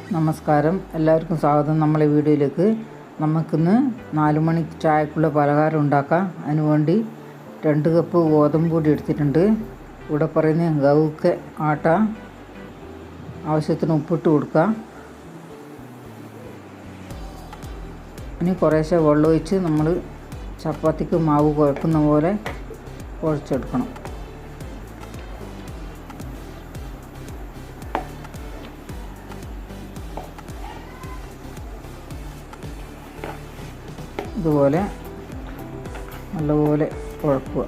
നമസ്കാരം. എല്ലാവർക്കും സ്വാഗതം. നമ്മളെ വീഡിയോയിലേക്ക് നമുക്കിന്ന് നാല് മണി ചായക്കുള്ള പലഹാരം ഉണ്ടാക്കാം. അതിനുവേണ്ടി രണ്ട് കപ്പ് ഗോതമ്പ് പൊടി എടുത്തിട്ടുണ്ട്. ഇവിടെ പറയുന്ന ഗവുക്ക് ആട്ട ആവശ്യത്തിന് ഉപ്പിട്ട് കൊടുക്കാം. ഇനി കുറേശ്ശെ വെള്ളം ഒഴിച്ച് നമ്മൾ ചപ്പാത്തിക്ക് മാവ് കുഴക്കുന്ന പോലെ കുഴച്ചെടുക്കണം. ഇതുപോലെ നല്ലപോലെ കുഴക്കുക.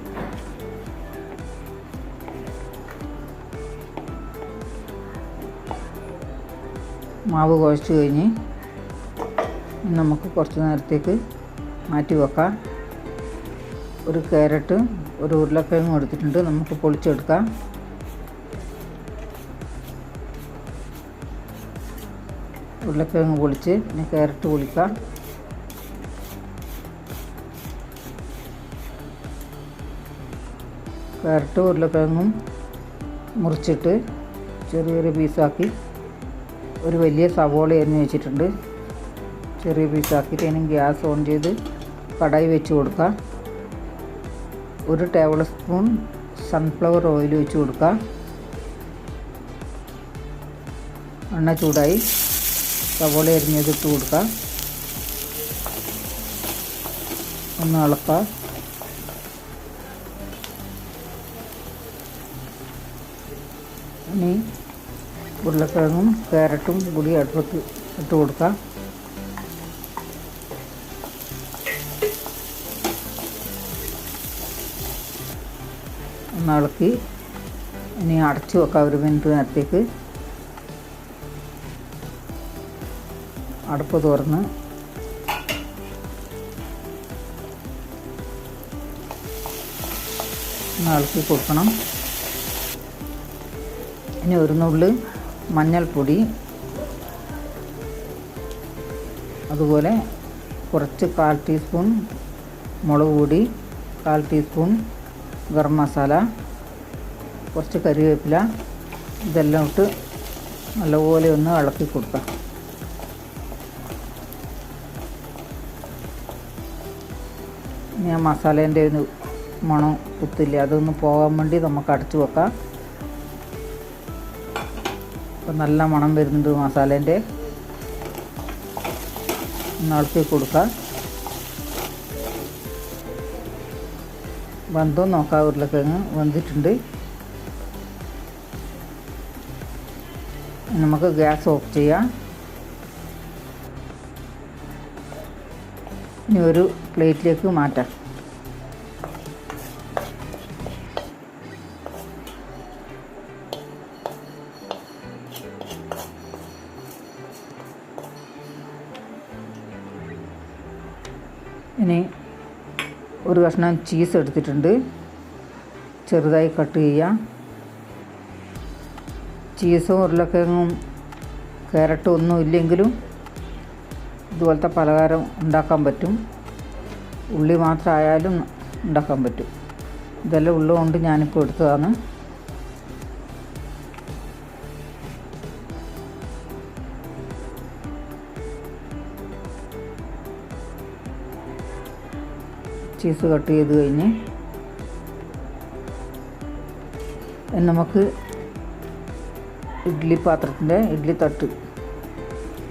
മാവ് കുഴച്ച് കഴിഞ്ഞ് നമുക്ക് കുറച്ച് നേരത്തേക്ക് മാറ്റി വെക്കാം. ഒരു ക്യാരറ്റ് ഒരു ഉരുളക്കിഴങ്ങ് എടുത്തിട്ടുണ്ട് നമുക്ക് പൊളിച്ചെടുക്കാം. ഉരുളക്കിഴങ്ങ് പൊളിച്ച് പിന്നെ ക്യാരറ്റ് പൊളിക്കാം. ക്യാരറ്റ് ഉരുളക്കിഴങ്ങും മുറിച്ചിട്ട് ചെറിയ ചെറിയ പീസാക്കി. ഒരു വലിയ സവോള എരിഞ്ഞ് വെച്ചിട്ടുണ്ട്. ചെറിയ പീസാക്കിയിട്ട് അതിന് ഗ്യാസ് ഓൺ ചെയ്ത് കടായി വെച്ച് കൊടുക്കുക ഒരു ടേബിൾ സ്പൂൺ സൺഫ്ലവർ ഓയിൽ ഒഴിച്ച് കൊടുക്കുക എണ്ണ ചൂടായി സവോള എരിഞ്ഞത് ഇട്ട് കൊടുക്കുക ഒന്ന് ഇളക്കുക ഇനി ഉരുളക്കിഴങ്ങും ക്യാരറ്റും കൂടി അടുപ്പത്ത് ഇട്ട് കൊടുക്കാം. ഒന്ന് ഇളക്കി ഇനി അടച്ചു വെക്കാം ഒരു മിനിറ്റ് നേരത്തേക്ക്. അടുപ്പ് തുറന്ന്. ഇളക്കി കൊടുക്കണം. ഇനി ഒരു നുള്ളി മഞ്ഞൾപ്പൊടി അതുപോലെ കുറച്ച് കാൽ ടീസ്പൂൺ മുളക് പൊടി കാൽ ടീസ്പൂൺ ഗരം മസാല കുറച്ച് കറിവേപ്പില ഇതെല്ലാം ഇട്ട് നല്ലപോലെ ഒന്ന് ഇളക്കി കൊടുക്കാം ഇനി ആ മസാലേന്റെ ഒരു മണം കുത്തില്ല അതൊന്ന് പോകാൻ വേണ്ടി നമുക്ക് അടച്ചു വെക്കാം. അപ്പം നല്ല മണം വരുന്നുണ്ട് മസാലേന്റെ. ഇളക്കി കൊടുക്കാം. വെന്തോ നോക്കാം ഉരുളക്കിഴങ്ങ് വെന്തിട്ടുണ്ട്. നമുക്ക് ഗ്യാസ് ഓഫ് ചെയ്യാം. ഇനി ഒരു പ്ലേറ്റിലേക്ക് മാറ്റാം. ഇനി ഒരു കഷ്ണം ചീസ് എടുത്തിട്ടുണ്ട്. ചെറുതായി കട്ട് ചെയ്യാം. ചീസും ഉരുളക്കിഴങ്ങും ക്യാരറ്റും ഒന്നും ഇല്ലെങ്കിലും ഇതുപോലത്തെ പലഹാരം ഉണ്ടാക്കാൻ പറ്റും. ഉള്ളി മാത്രമായാലും ഉണ്ടാക്കാൻ പറ്റും. ഇതെല്ലാം ഉള്ളതുകൊണ്ട് ഞാനിപ്പോൾ എടുത്തതാണ്. ചീസ് കട്ട് ചെയ്ത് കഴിഞ്ഞ് നമുക്ക് ഇഡ്ഡലി പാത്രത്തിന്റെ ഇഡ്ഡലി തട്ട്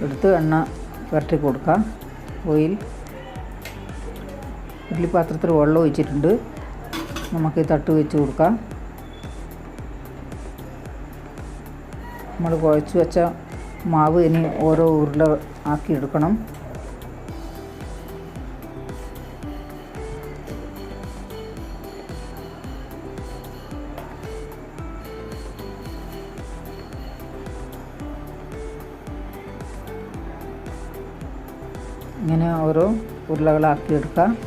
എടുത്ത് എണ്ണ പുരട്ടി കൊടുക്കാം. ഓയിൽ ഇഡ്ഡലി പാത്രത്തിൽ വെള്ളം ഒഴിച്ചിട്ടുണ്ട്. നമുക്ക് ഈ തട്ട് വെച്ച് കൊടുക്കാം. നമ്മൾ കുഴച്ച് വെച്ച മാവ് ഇനി ഓരോ ഉരുള ആക്കി എടുക്കണം. ഇങ്ങനെ ഓരോ ഉരുളകളാക്കി എടുക്കാം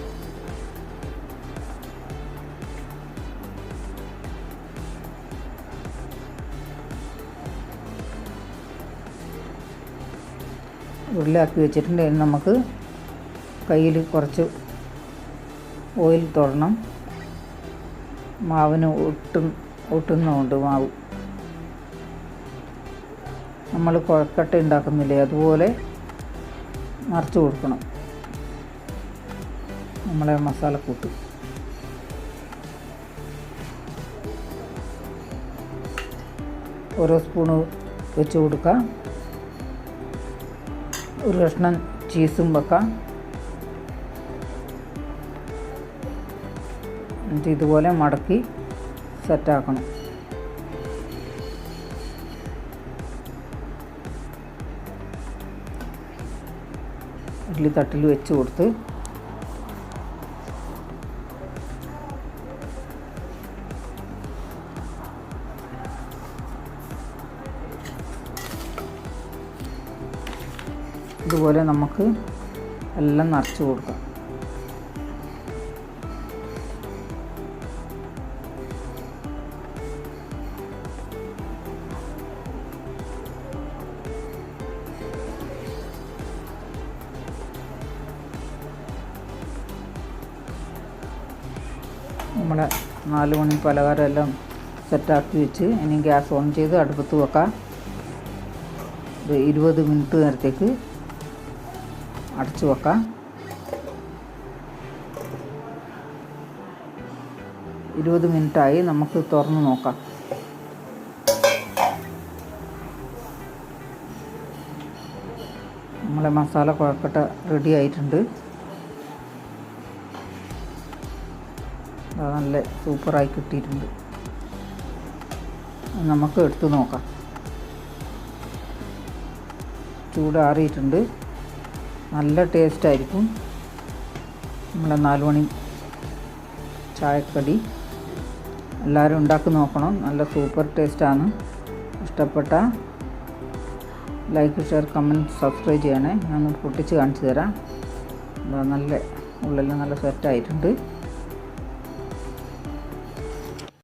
ഉരുളയാക്കി വെച്ചിട്ടുണ്ടെങ്കിൽ നമുക്ക് കയ്യിൽ കുറച്ച് ഓയിൽ തൊടണം. മാവിന് ഒട്ടും ഒട്ടുന്നുണ്ട് മാവ്. നമ്മൾ കുഴക്കട്ട ഉണ്ടാക്കുന്നില്ലേ? അതുപോലെ നിറച്ച് കൊടുക്കണം. നമ്മളെ മസാലക്കൂട്ട് ഓരോ സ്പൂണ് വെച്ച് കൊടുക്കാം. ഒരു കഷ്ണം ചീസും വെക്കാം. എന്നിട്ട് ഇതുപോലെ മടക്കി സെറ്റാക്കണം ഇഡ്ഡലി തട്ടിൽ വെച്ച് കൊടുത്ത് ഇതുപോലെ നമുക്ക് എല്ലാം നിറച്ച് കൊടുക്കാം. നമ്മളെ നാല് മണി പലഹാരം എല്ലാം സെറ്റാക്കി വെച്ച് ഇനി ഗ്യാസ് ഓൺ ചെയ്ത് അടുപ്പത്ത് വെക്കാം. ഒരു ഇരുപത് മിനിറ്റ് നേരത്തേക്ക് അടച്ചു വെക്കാം. ഇരുപത് മിനിറ്റായി നമുക്ക് തുറന്ന് നോക്കാം. നമ്മളെ മസാല കുഴക്കട്ട റെഡി ആയിട്ടുണ്ട്. നല്ല സൂപ്പറായി കിട്ടിയിട്ടുണ്ട്. നമുക്ക് എടുത്ത് നോക്കാം. ചൂടാറിയിട്ടുണ്ട് നല്ല ടേസ്റ്റ് ആയിരിക്കും. നമ്മളെ നാല് മണി ചായക്കടി. എല്ലാവരും ഉണ്ടാക്കി നോക്കണം. നല്ല സൂപ്പർ ടേസ്റ്റാണ് ഇഷ്ടപ്പെട്ട ലൈക്ക് ഷെയർ കമന്റ് സബ്സ്ക്രൈബ് ചെയ്യണേ. ഞാൻ പൊട്ടിച്ച് കാണിച്ചു തരാം. നല്ല ഉള്ളിൽ നല്ല സെറ്റായിട്ടുണ്ട്